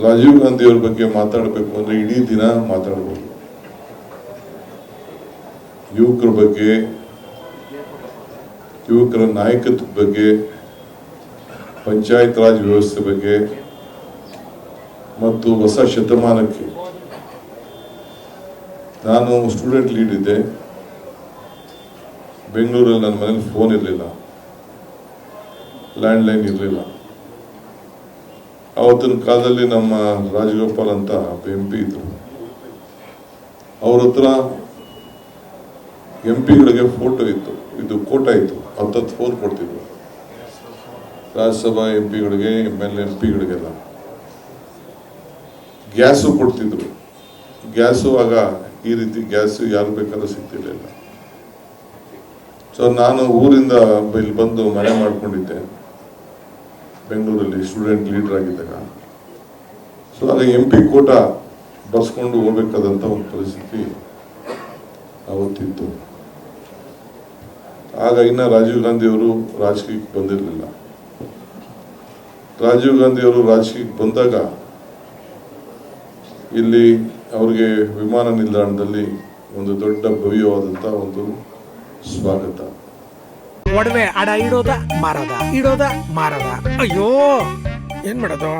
ರಾಜೀವ್ ಗಾಂಧಿ ಅವ್ರ ಬಗ್ಗೆ ಮಾತಾಡಬೇಕು ಅಂದ್ರೆ ಇಡೀ ದಿನ ಮಾತಾಡ್ಬೋದು. ಯುವಕರ ಬಗ್ಗೆ, ಯುವಕರ ನಾಯಕತ್ವದ ಬಗ್ಗೆ, ಪಂಚಾಯತ್ ರಾಜ್ ವ್ಯವಸ್ಥೆ ಬಗ್ಗೆ, ಮತ್ತು ಹೊಸ ಶತಮಾನಕ್ಕೆ. ನಾನು ಸ್ಟೂಡೆಂಟ್ ಲೀಡ್ ಇದ್ದೆ. ಬೆಂಗಳೂರಲ್ಲಿ ನನ್ನ ಮನೇಲಿ ಫೋನ್ ಇರಲಿಲ್ಲ. ಲ್ಯಾಂಡ್ಲೈನ್ ಇರಲಿಲ್ಲ. ಆವತ್ತಿನ ಕಾಲದಲ್ಲಿ ನಮ್ಮ ರಾಜಗೋಪಾಲ್ ಅಂತ ಎಂ ಪಿ ಇದ್ರು. ಅವ್ರ ಹತ್ರ ಎಂ ಪಿಗಳಿಗೆ ಫೋಟೋ ಇತ್ತು. ಇದು ಕೋಟ ಇತ್ತು. ಹತ್ತತ್ತು ಫೋನ್ ಕೊಡ್ತಿದ್ರು. ರಾಜ್ಯಸಭಾ ಎಂ ಪಿಗಳಿಗೆ ಎಂ ಎಲ್ ಎಂ ಪಿಗಳಿಗೆಲ್ಲ ಗ್ಯಾಸು ಕೊಡ್ತಿದ್ರು. ಗ್ಯಾಸು ಆಗ ಈ ರೀತಿ ಗ್ಯಾಸು ಯಾರು ಬೇಕಾದ್ರೂ ಸಿಗ್ತಿರ್ಲಿಲ್ಲ. ಸೊ ನಾನು ಊರಿಂದ ಇಲ್ಲಿ ಬಂದು ಮನೆ ಮಾಡ್ಕೊಂಡಿದ್ದೆ. ಬೆಂಗಳೂರಲ್ಲಿ ಸ್ಟೂಡೆಂಟ್ ಲೀಡರ್ ಆಗಿದ್ದಾಗ. ಸೊ ಆಗ ಎಂ ಪಿ ಕೋಟ ಬಸ್ಕೊಂಡು ಹೋಗ್ಬೇಕಾದಂಥ ಒಂದು ಪರಿಸ್ಥಿತಿ ಆವತ್ತಿತ್ತು ಆಗ ಇನ್ನ ರಾಜೀವ್ ಗಾಂಧಿ ಅವರು ರಾಜಕೀಯಕ್ಕೆ ಬಂದಿರಲಿಲ್ಲ. ರಾಜೀವ್ ಗಾಂಧಿ ಅವರು ರಾಜಕೀಯಕ್ಕೆ ಬಂದಾಗ ಇಲ್ಲಿ ಅವರಿಗೆ ವಿಮಾನ ನಿಲ್ದಾಣದಲ್ಲಿ ಒಂದು ದೊಡ್ಡ ಭವ್ಯವಾದಂಥ ಒಂದು ಸ್ವಾಗತ. ಒಡವೆ ಅಡ ಇಡೋದ ಮಾರದ ಇಡೋದ ಮಾರದ. ಅಯ್ಯೋ ಏನ್ ಮಾಡೋದು?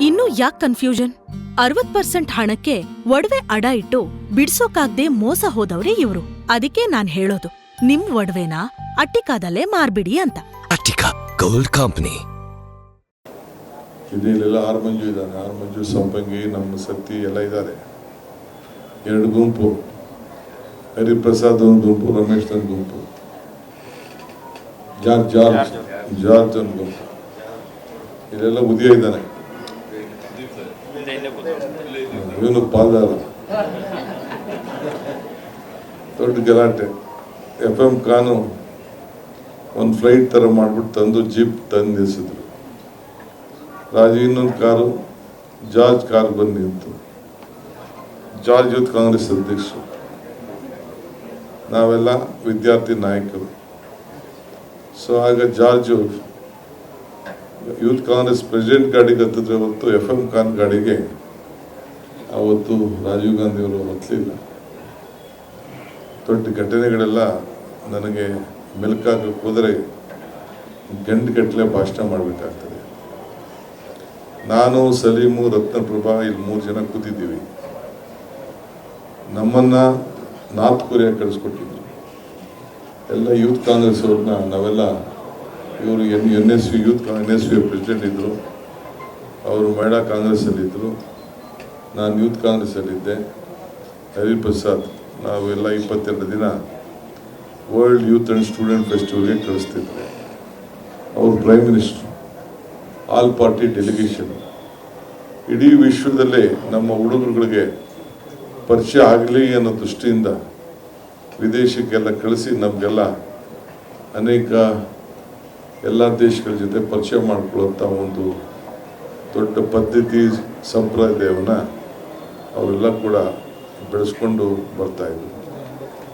ಇನ್ನು ಯಾಕ್ ಕನ್ಫ್ಯೂಷನ್ ಅರವತ್ ಪರ್ಸೆಂಟ್ ಹಣಕ್ಕೆ ಒಡವೆ ಅಡ ಇಟ್ಟು ಬಿಡ್ಸೋಕಾಗ್ದೆ ಮೋಸ ಹೋದವ್ರೆ ಇವ್ರು. ಅದಕ್ಕೆ ನಾನ್ ಹೇಳೋದು ನಿಮ್ ಒಡವೆನ ಅಟ್ಟಿಕಾದಲ್ಲೇ ಮಾರ್ಬಿಡಿ ಅಂತ. Attica ಗೋಲ್ಡ್ ಕಂಪನಿ ಇಲ್ಲೆಲ್ಲ ಆರು ಮಂಜು ಇದ್ದಾನೆ. ಆರು ಮಂಜು ಸಂಪಂಗಿ ನಮ್ಮ ಸತ್ತಿ ಎಲ್ಲ ಇದ್ದಾರೆ. ಎರಡು ಗುಂಪು. ಹರಿಪ್ರಸಾದ್ ಒಂದು ಗುಂಪು ರಮೇಶ್ ಒಂದು ಗುಂಪು. ಜಾರ್ಜ್ ಜಾರ್ಜ್ ಜಾರ್ಜ್ ಇಲ್ಲೆಲ್ಲ ಇದೆಲ್ಲ ಉದಯ ಇದ್ದಾನೆ. ಇವನು ಪಾಲ್ದಾರ. ದೊಡ್ಡ ಗಲಾಟೆ. ಎಫ್ ಎಂ ಖಾನು ಒಂದು ಫ್ಲೈಟ್ ಥರ ಮಾಡ್ಬಿಟ್ಟು ತಂದು ಜೀಪ್ ತಂದು ನಿಲ್ಲಿಸಿದ್ರು ರಾಜು, ಇನ್ನೊಂದು ಕಾರು, ಜಾರ್ಜ್ ಕಾರ್ ಬಂದು ನಿಂತು ಜಾರ್ಜ್ ಯೂತ್ ಕಾಂಗ್ರೆಸ್ ಅಧ್ಯಕ್ಷರು. ನಾವೆಲ್ಲ ವಿದ್ಯಾರ್ಥಿ ನಾಯಕರು. ಸೊ ಆಗ ಜಾರ್ಜ್ ಯೂತ್ ಕಾಂಗ್ರೆಸ್ ಪ್ರೆಸಿಡೆಂಟ್ ಗಾಡಿಗೆ ಹತ್ತಿದ್ರೆ ಹೊತ್ತು ಎಫ್ ಎಂ ಖಾನ್ ಗಾಡಿಗೆ ಅವತ್ತು ರಾಜೀವ್ ಗಾಂಧಿ ಅವರು ಹತ್ತಲಿಲ್ಲ ದೊಡ್ಡ ಘಟನೆಗಳೆಲ್ಲ ನನಗೆ ಮೆಲುಕಾಗಕ್ಕೆ ಹೋದರೆ ಗಂಡು ಗಟ್ಟಲೆ ಭಾಷಣ ಮಾಡಬೇಕಾಗ್ತದೆ. ನಾನು, ಸಲೀಮು, ರತ್ನಪ್ರಭಾ, ಇಲ್ಲಿ ಮೂರು ಜನ ಕೂತಿದ್ದೀವಿ. ನಮ್ಮನ್ನು ನಾರ್ತ್ ಕೊರಿಯಾ ಕಳಿಸ್ಕೊಟ್ಟಿದ್ರು ಎಲ್ಲ ಯೂತ್ ಕಾಂಗ್ರೆಸ್ ಅವ್ರನ್ನ ನಾವೆಲ್ಲ ಇವರು N N S V youth N S V president ಇದ್ದರು ಅವರು ಮಹಿಳಾ ಕಾಂಗ್ರೆಸ್ಸಲ್ಲಿದ್ದರು ನಾನು ಯೂತ್ ಕಾಂಗ್ರೆಸ್ಸಲ್ಲಿದ್ದೆ. ಹರಿಪ್ರಸಾದ್ ನಾವೆಲ್ಲ ಇಪ್ಪತ್ತೆರಡು ದಿನ ವರ್ಲ್ಡ್ ಯೂತ್ ಆ್ಯಂಡ್ ಸ್ಟೂಡೆಂಟ್ ಫೆಸ್ಟಿವಲ್ಗೆ ಕಳಿಸ್ತಿದ್ದೆ ಅವರು prime minister all party delegation ಇಡೀ ವಿಶ್ವದಲ್ಲೇ ನಮ್ಮ ಹುಡುಗರುಗಳಿಗೆ ಪರಿಚಯ ಆಗಲಿ ಅನ್ನೋ ದೃಷ್ಟಿಯಿಂದ ವಿದೇಶಕ್ಕೆಲ್ಲ ಕಳಿಸಿ ನಮಗೆಲ್ಲ ಅನೇಕ ಎಲ್ಲ ದೇಶಗಳ ಜೊತೆ ಪರಿಚಯ ಮಾಡಿಕೊಳ್ಳುವಂಥ ಒಂದು ದೊಡ್ಡ ಪದ್ಧತಿ ಸಂಪ್ರದಾಯವನ್ನು ಅವರೆಲ್ಲ ಕೂಡ ಬೆಳೆಸ್ಕೊಂಡು ಬರ್ತಾಯಿದ್ರು